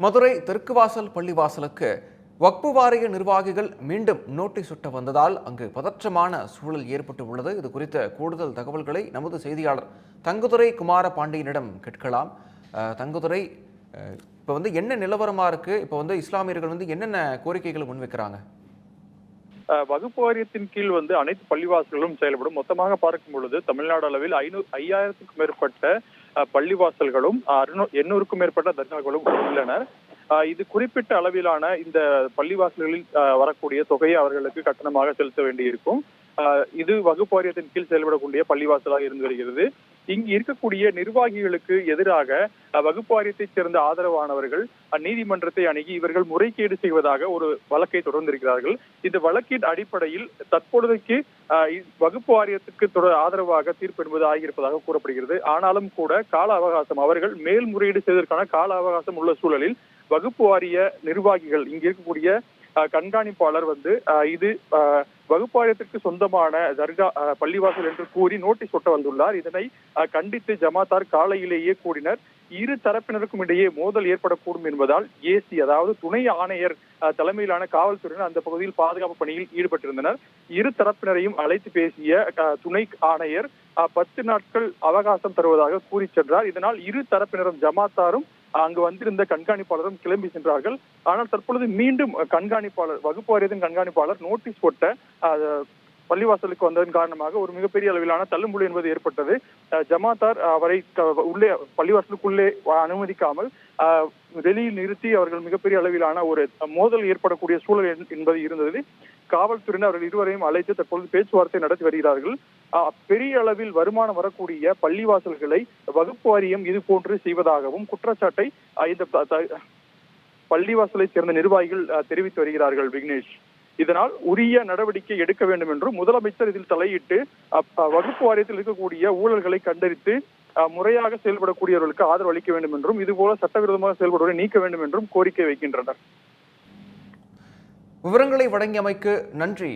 மதுரை தெற்கு வாசல் பள்ளிவாசலுக்கு வக்பு வாரிய நிர்வாகிகள் மீண்டும் நோட்டீஸ் சுட்ட வந்ததால் அங்கு பதற்றமான சூழல் ஏற்பட்டு உள்ளது இது குறித்த கூடுதல் தகவல்களை நமது செய்தியாளர் தங்குதுரை குமார பாண்டியனிடம் கேட்கலாம் தங்குதுரை இப்போ வந்து என்ன நிலவரமாக இருக்குது இப்போ வந்து இஸ்லாமியர்கள் வந்து என்னென்ன கோரிக்கைகளை முன்வைக்கிறாங்க? வகுப்பு வாரியத்தின் கீழ் வந்து அனைத்து பள்ளிவாசல்களும் செயல்படும். மொத்தமாக பார்க்கும் பொழுது தமிழ்நாடு அளவில் ஐநூறு ஐயாயிரத்துக்கும் மேற்பட்ட அஹ், பள்ளிவாசல்களும் அறுநூ எண்ணூறுக்கும் மேற்பட்ட தர்காக்களும் உள்ளன. இது குறிப்பிட்ட அளவிலான இந்த பள்ளிவாசல்களில் அஹ், வரக்கூடிய தொகையை அவர்களுக்கு கட்டணமாக செலுத்த வேண்டியிருக்கும். இது வகுப்பு வாரியத்தின் கீழ் செயல்படக்கூடிய பள்ளிவாசலாக இருந்து வருகிறது. இங்கு இருக்கக்கூடிய நிர்வாகிகளுக்கு எதிராக வகுப்பு வாரியத்தைச் சேர்ந்த ஆதரவானவர்கள் அந்நீதிமன்றத்தை அணுகி இவர்கள் முறைகேடு செய்வதாக ஒரு வழக்கை தொடர்ந்திருக்கிறார்கள். இந்த வழக்கின் அடிப்படையில் தற்பொழுதைக்கு வகுப்பு வாரியத்துக்கு தொடர் ஆதரவாக தீர்ப்பு என்பது ஆகியிருப்பதாக கூறப்படுகிறது. ஆனாலும் கூட கால அவகாசம் அவர்கள் மேல்முறையீடு செய்வதற்கான கால அவகாசம் உள்ள சூழலில் வகுப்பு வாரிய நிர்வாகிகள் இங்கு இருக்கக்கூடிய கண்காணிப்பாளர் வந்து இது வகுப்பாளையத்திற்கு சொந்தமான தர்கா பள்ளிவாசல் என்று கூறி நோட்டீஸ் ஒட்ட வந்துள்ளார். இதனை கண்டித்து ஜமாத்தார் காலையிலேயே கூடினர் இரு தரப்பினருக்கும் இடையே மோதல் ஏற்படக்கூடும் என்பதால் ஏசி அதாவது துணை ஆணையர் அஹ், தலைமையிலான காவல்துறையினர் அந்த பகுதியில் பாதுகாப்பு பணியில் ஈடுபட்டிருந்தனர். இரு தரப்பினரையும் அழைத்து பேசிய துணை ஆணையர் பத்து நாட்கள் அவகாசம் தருவதாக கூறி சென்றார். இதனால் இரு தரப்பினரும் ஜமாத்தாரும் அங்கு வந்திருந்த கண்காணிப்பாளரும் கிளம்பி சென்றார்கள். ஆனால் தற்பொழுது மீண்டும் கண்காணிப்பாளர் வகுப்பு வாரியத்தின் கண்காணிப்பாளர் நோட்டீஸ் போட்ட பள்ளிவாசலுக்கு வந்ததன் காரணமாக ஒரு மிகப்பெரிய அளவிலான தள்ளுமுள்ளு என்பது ஏற்பட்டது. ஜமாத்தார் அவரை உள்ளே பள்ளிவாசலுக்குள்ளே அனுமதிக்காமல் வெளியில் நிறுத்தி அவர்கள் மிகப்பெரிய அளவிலான ஒரு மோதல் ஏற்படக்கூடிய சூழல் என்பது இருந்தது. காவல்துறையினர் அவர்கள் இருவரையும் அழைத்து தற்பொழுது பேச்சுவார்த்தை நடத்தி வருகிறார்கள். பெரிய அளவில் வருமானம் வரக்கூடிய பள்ளிவாசல்களை வகுப்பு வாரியம் இது போன்று செய்வதாகவும் குற்றச்சாட்டை இந்த பள்ளிவாசலை சேர்ந்த நிர்வாகிகள் அஹ், தெரிவித்து வருகிறார்கள் விக்னேஷ். இதனால் உரிய நடவடிக்கை எடுக்க வேண்டும் என்றும் முதலமைச்சர் இதில் தலையிட்டு அஹ், வகுப்பு வாரியத்தில் இருக்கக்கூடிய ஊழல்களை கண்டறித்து அஹ், முறையாக செயல்படக்கூடியவர்களுக்கு ஆதரவு அளிக்க வேண்டும் என்றும் இதுபோல சட்டவிரோதமாக செயல்படுவதை நீக்க வேண்டும் என்றும் கோரிக்கை வைக்கின்றனர். விவரங்களை வழங்கியமைக்கு நன்றி.